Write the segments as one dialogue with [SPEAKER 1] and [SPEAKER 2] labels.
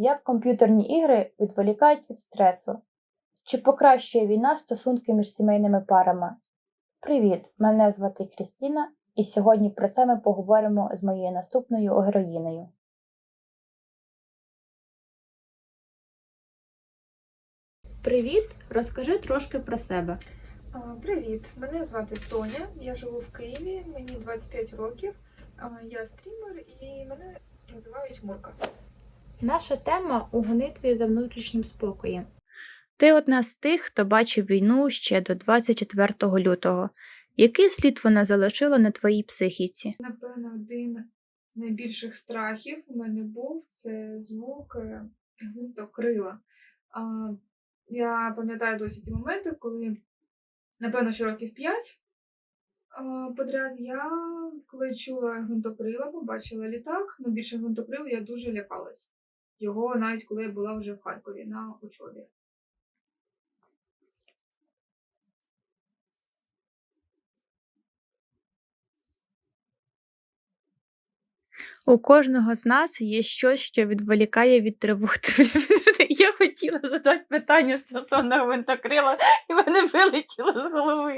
[SPEAKER 1] Як комп'ютерні ігри відволікають від стресу? Чи покращує війна стосунки між сімейними парами? Привіт! Мене звати Крістіна, і сьогодні про це ми поговоримо з моєю наступною героїнею. Привіт! Розкажи трошки про себе.
[SPEAKER 2] Привіт, мене звати Тоня. Я живу в Києві, мені 25 років. Я стрімер і мене називають Мурка.
[SPEAKER 1] Наша тема у гонитві за внутрішнім спокоєм. Ти одна з тих, хто бачив війну ще до 24 лютого. Який слід вона залишила на твоїй психіці?
[SPEAKER 2] Напевно, один з найбільших страхів у мене був це звук е, гвинтокрила. Я пам'ятаю досі ті моменти, коли, напевно, що років 5 подряд я, коли чула гвинтокрила, побачила літак, але більше гвинтокрил я дуже лякалась. Його навіть коли я була вже в Харкові на учобі.
[SPEAKER 1] У кожного з нас є щось, що відволікає від тривог. Я хотіла задати питання стосовно гвинтокрила, і мене вилетіло з голови.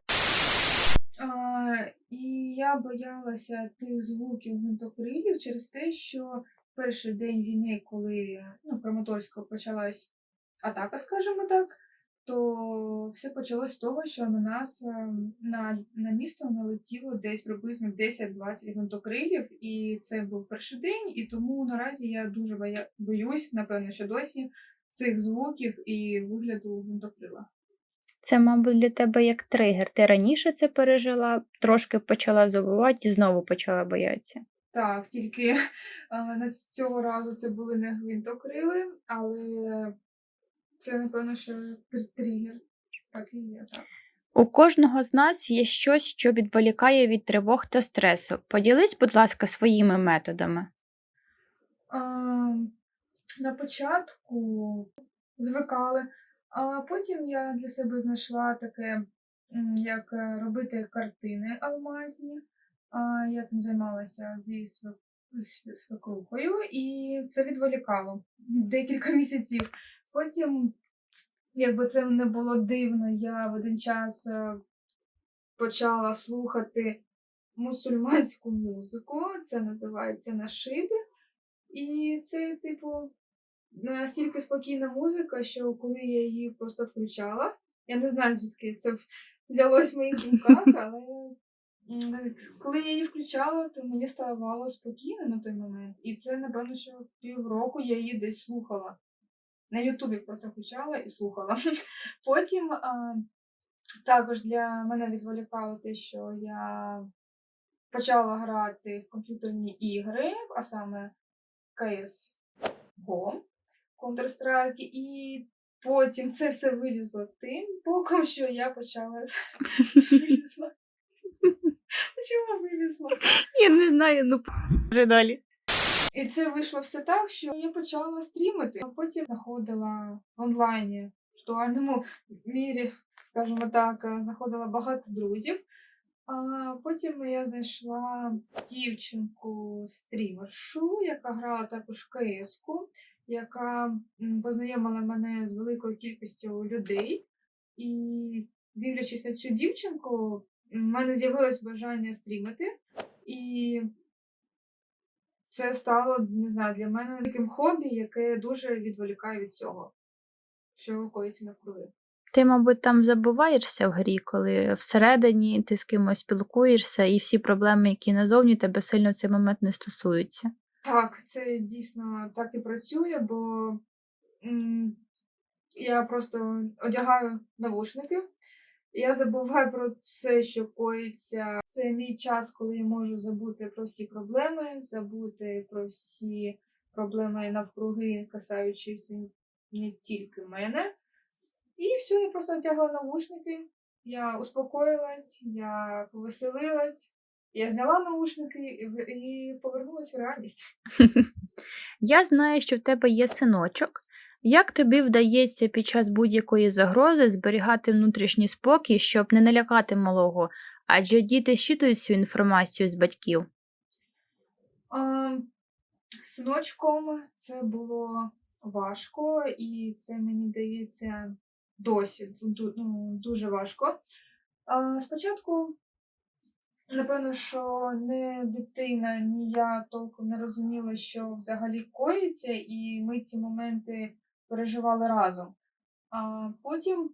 [SPEAKER 2] А, і я боялася тих звуків гвинтокрилів через те, що перший день війни, коли ну, в Краматорську почалась атака, скажімо так, то все почалось з того, що на нас ем, на, на місто налетіло десь приблизно 10-20 гвинтокрилів, і це був перший день, і тому наразі я дуже боюсь, напевно, що досі цих звуків і вигляду гвинтокрила.
[SPEAKER 1] Це, мабуть, для тебе як тригер. Ти раніше це пережила, трошки почала забувати і знову почала боятися.
[SPEAKER 2] Так, тільки на цього разу це були не гвинтокрили, але це, напевно, що тригер. Так і є, так.
[SPEAKER 1] У кожного з нас є щось, що відволікає від тривог та стресу. Поділись, будь ласка, своїми методами.
[SPEAKER 2] А, на початку звикали, а потім я для себе знайшла таке, як е, робити картини алмазні. Я цим займалася зі свекрухою, і це відволікало декілька місяців. Потім, якби це не було дивно, я в один час е, почала слухати мусульманську музику. Це називається нашиди. І це, типу, настільки спокійна музика, що коли я її просто включала, я не знаю, звідки це взялось в моїх думках, але коли я її включала, то мені ставало спокійно на той момент. І це, напевно, що півроку я її десь слухала. На Ютубі просто включала і слухала. Потім а, також для мене відволікало те, що я почала грати в комп'ютерні ігри, а саме CSGO, Counter-Strike, і потім це все вилізло тим боком, що я почала. Чому вилізла?
[SPEAKER 1] Я не знаю, ну вже далі.
[SPEAKER 2] І це вийшло все так, що я почала стрімити, а потім знаходила в онлайні в віртуальному мірі, скажімо так, е, знаходила багато друзів. А потім я знайшла дівчинку стрімершу, яка грала також в КС, яка познайомила мене з великою кількістю людей. І дивлячись на цю дівчинку, в мене з'явилось бажання стрімити. І це стало, не знаю, для мене таким хобі, яке дуже відволікає від цього, що коїться навкруги.
[SPEAKER 1] Ти, мабуть, там забуваєшся в грі, коли всередині ти з кимось спілкуєшся, і всі проблеми, які назовні тебе сильно в цей момент не стосуються.
[SPEAKER 2] Так, це дійсно так і працює, бо м, я просто одягаю навушники. Я забуваю про все, що коїться. Це мій час, коли я можу забути про всі проблеми, забути про всі проблеми навкруги, касаючись не тільки мене. І все, я просто одягла навушники, я успокоїлась, я повеселилась, я зняла наушники і повернулася в реальність.
[SPEAKER 1] Я знаю, що в тебе є синочок. Як тобі вдається під час будь-якої загрози зберігати внутрішній спокій, щоб не налякати малого, адже діти щитують цю інформацію з батьків.
[SPEAKER 2] А, синочком це було важко, і це мені дається досі ну, дуже важко. А, спочатку, напевно, що не дитина, ні я толком не розуміла, що взагалі коїться, і ми ці моменти переживали разом. А потім,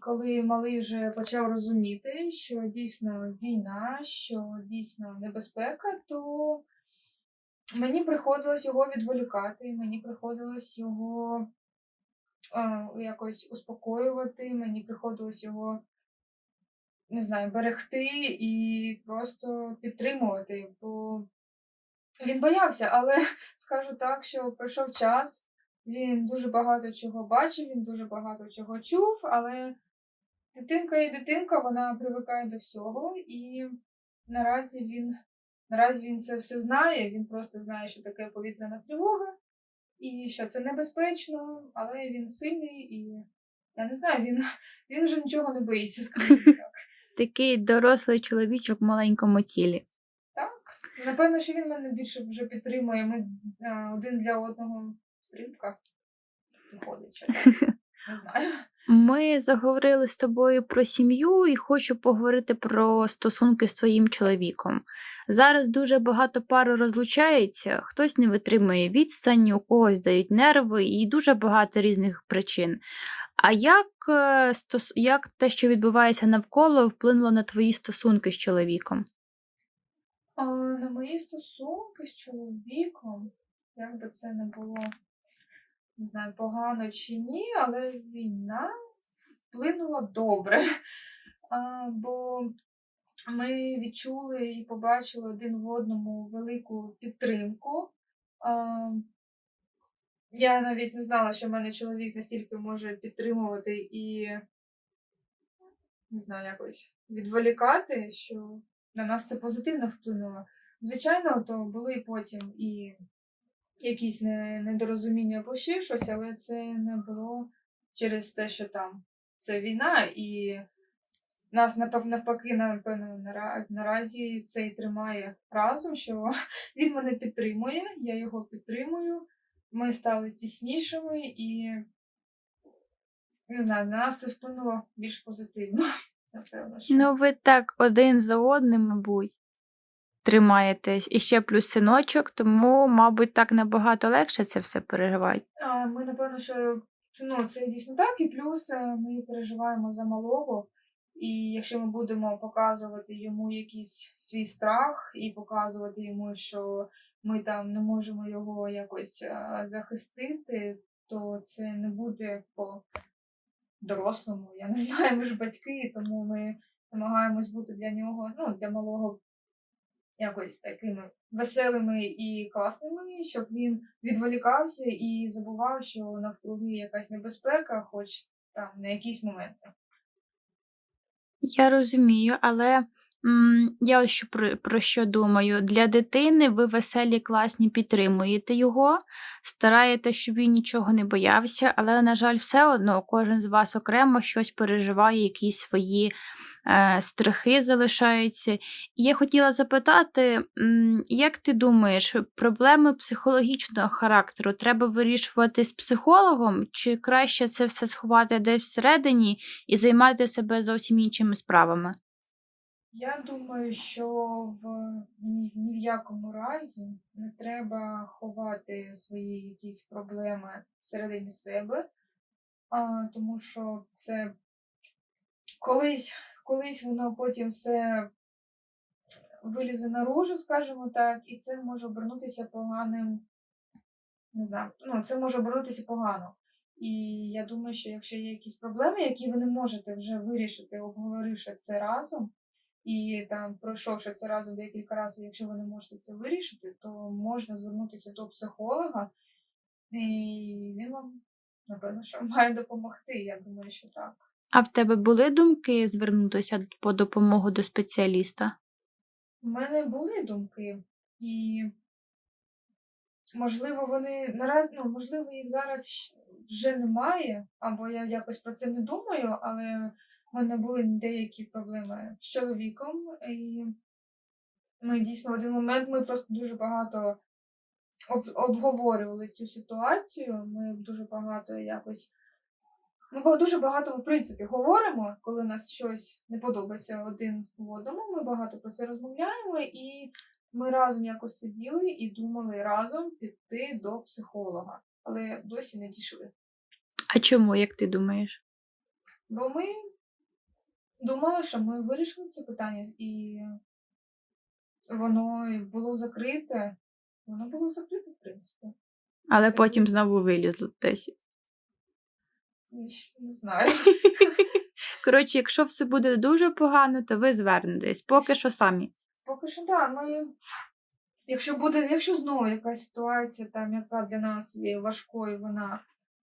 [SPEAKER 2] коли малий вже почав розуміти, що дійсно війна, що дійсно небезпека, то мені приходилось його відволікати, мені приходилось його е, якось успокоювати, мені приходилось його, не знаю, берегти і просто підтримувати, бо він боявся, але скажу так, що пройшов час, він дуже багато чого бачив, він дуже багато чого чув, але дитинка і дитинка, вона привикає до всього, і наразі він, наразі він це все знає, він просто знає, що таке повітряна тривога, і що це небезпечно, але він сильний і я не знаю, він, він вже нічого не боїться, скажімо так.
[SPEAKER 1] Такий дорослий чоловічок в маленькому тілі.
[SPEAKER 2] Так, напевно, що він мене більше вже підтримує. Ми один для одного підтримка виходить, чи? Не знаю.
[SPEAKER 1] Ми заговорили з тобою про сім'ю і хочу поговорити про стосунки з твоїм чоловіком. Зараз дуже багато пар розлучається, хтось не витримує відстані, у когось дають нерви і дуже багато різних причин. А як, е, як те, що відбувається навколо, вплинуло на твої стосунки з чоловіком?
[SPEAKER 2] А, на мої стосунки з чоловіком, як би це не було, не знаю, погано чи ні, але війна вплинула добре. А, бо ми відчули і побачили один в одному велику підтримку. А, я навіть не знала, що в мене чоловік настільки може підтримувати і, не знаю, якось відволікати, що на нас це позитивно вплинуло. Звичайно, то були потім і якісь не, недорозуміння або ще щось, але це не було через те, що там це війна, і нас напев- навпаки, напевно, наразі це і тримає разом, що він мене підтримує, я його підтримую. Ми стали тіснішими і не знаю, на нас це вплинуло більш позитивно. Напевно, що.
[SPEAKER 1] Ну, ви так один за одним, мабуть, тримаєтесь. І ще плюс синочок, тому, мабуть, так набагато легше це все переживати.
[SPEAKER 2] А, Ми, напевно, що ну, це дійсно так, і плюс е, ми переживаємо за малого. І якщо ми будемо показувати йому якийсь свій страх і показувати йому, що ми там не можемо його якось е, захистити, то це не буде по дорослому. Я не знаю, ми ж батьки, тому ми намагаємось бути для нього, ну, для малого якось такими веселими і класними, щоб він відволікався і забував, що навкруги якась небезпека, хоч там на якісь моменти.
[SPEAKER 1] Я розумію, але я ось що про, про що думаю. Для дитини ви веселі, класні, підтримуєте його, стараєте, щоб він нічого не боявся, але, на жаль, все одно кожен з вас окремо щось переживає, якісь свої е, страхи залишаються. І я хотіла запитати, як ти думаєш, проблеми психологічного характеру треба вирішувати з психологом, чи краще це все сховати десь всередині і займати себе зовсім іншими справами?
[SPEAKER 2] Я думаю, що в ні, ні в якому разі не треба ховати свої якісь проблеми всередині себе, а, тому що це колись, колись воно потім все вилізе наружу, скажімо так, і це може обернутися поганим. Не знаю, ну це може обернутися погано. І я думаю, що якщо є якісь проблеми, які ви не можете вже вирішити, обговоривши це разом, і там пройшовши це разом декілька разів, якщо ви не можете це вирішити, то можна звернутися до психолога, і він вам, напевно, що має допомогти. Я думаю, що так.
[SPEAKER 1] А в тебе були думки звернутися по допомогу до спеціаліста?
[SPEAKER 2] У мене були думки, і можливо, вони нараз, ну, можливо, їх зараз вже немає, або я якось про це не думаю, але в мене були деякі проблеми з чоловіком, і ми дійсно в один момент ми просто дуже багато об- обговорювали цю ситуацію. Ми дуже багато якось. Ми дуже багато, в принципі, говоримо, коли нас щось не подобається один в одному. Ми багато про це розмовляємо, і ми разом якось сиділи і думали разом піти до психолога, але досі не дійшли.
[SPEAKER 1] А чому, як ти думаєш?
[SPEAKER 2] Бо ми думали, що ми вирішили це питання, і воно було закрите. Воно було закрите, в принципі.
[SPEAKER 1] Але
[SPEAKER 2] Це
[SPEAKER 1] потім знову вилізло десь.
[SPEAKER 2] Не знаю.
[SPEAKER 1] Коротше, якщо все буде дуже погано, то ви звернетесь. Поки що самі.
[SPEAKER 2] Поки що, да, ми. Якщо буде, якщо знову якась ситуація, там, яка для нас є важкою, вона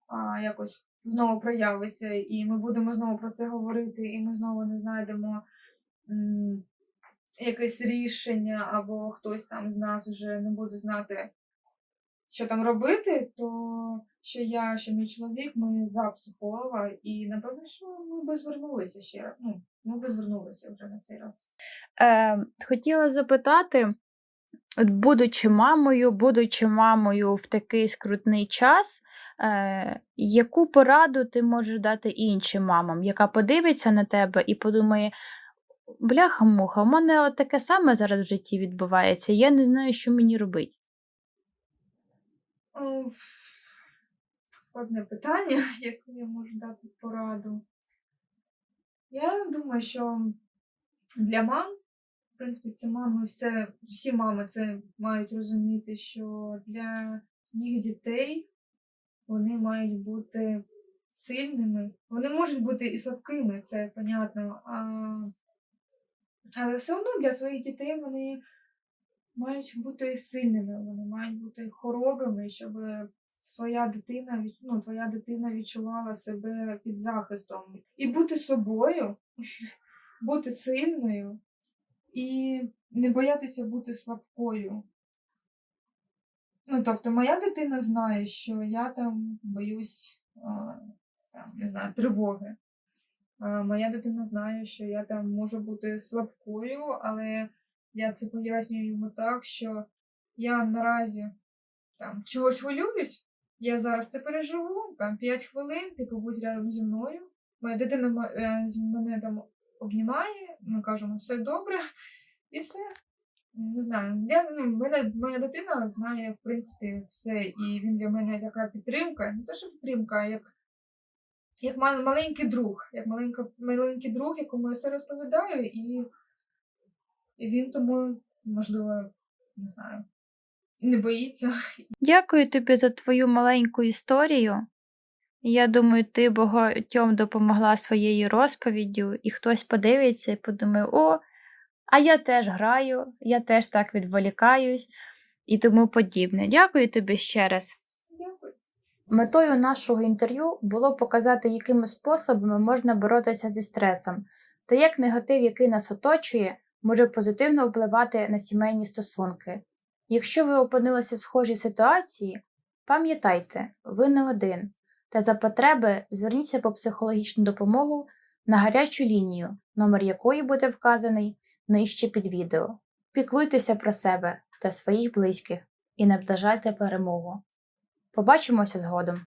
[SPEAKER 2] а, якось знову проявиться, і ми будемо знову про це говорити, і ми знову не знайдемо м, якесь рішення, або хтось там з нас вже не буде знати, що там робити, то що я, що мій чоловік, ми за психолога, і напевно, що ми би звернулися ще раз. Ну, ми би звернулися вже на цей раз.
[SPEAKER 1] Е, хотіла запитати, от будучи мамою, будучи мамою в такий скрутний час, е, яку пораду ти можеш дати іншим мамам, яка подивиться на тебе і подумає: бляха-муха, у мене от таке саме зараз в житті відбувається, я не знаю, що мені робити.
[SPEAKER 2] Складне питання, яку я можу дати пораду. Я думаю, що для мам, принципі, це мами все, всі мами це мають розуміти, що для їх дітей вони мають бути сильними. Вони можуть бути і слабкими, це понятно. А... Але все одно для своїх дітей вони мають бути сильними, вони мають бути хоробрими, щоб своя дитина, ну, твоя дитина відчувала себе під захистом. І бути собою, бути сильною і не боятися бути слабкою. Ну, тобто, моя дитина знає, що я там боюсь, там, не знаю, тривоги. Моя дитина знає, що я там можу бути слабкою, але я це пояснюю йому так, що я наразі там чогось хвилююсь, я зараз це переживу, там 5 хвилин, ти побудь рядом зі мною. Моя дитина е, з- мене там обнімає, ми кажемо все добре, і все. Не знаю. Я, ну, мене, моя дитина знає, в принципі, все, і він для мене така підтримка, не те, що підтримка, а як, як маленький друг, як маленька, маленький друг, якому я все розповідаю, і, і він тому, можливо, не знаю, не боїться.
[SPEAKER 1] Дякую тобі за твою маленьку історію. Я думаю, ти багатьом допомогла своєю розповіддю, і хтось подивиться і подумає: о, а я теж граю, я теж так відволікаюсь і тому подібне. Дякую тобі ще раз.
[SPEAKER 2] Дякую.
[SPEAKER 1] Метою нашого інтерв'ю було показати, якими способами можна боротися зі стресом, та як негатив, який нас оточує, може позитивно впливати на сімейні стосунки. Якщо ви опинилися в схожій ситуації, пам'ятайте, ви не один, та за потреби зверніться по психологічну допомогу на гарячу лінію, номер якої буде вказаний нижче під відео. Піклуйтеся про себе та своїх близьких і наближайте перемогу. Побачимося згодом.